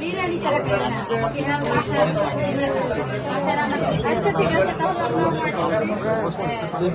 বিরিয়ানি ছাড়া পেয়ে না কিনা আচ্ছা ঠিক আছে তাহলে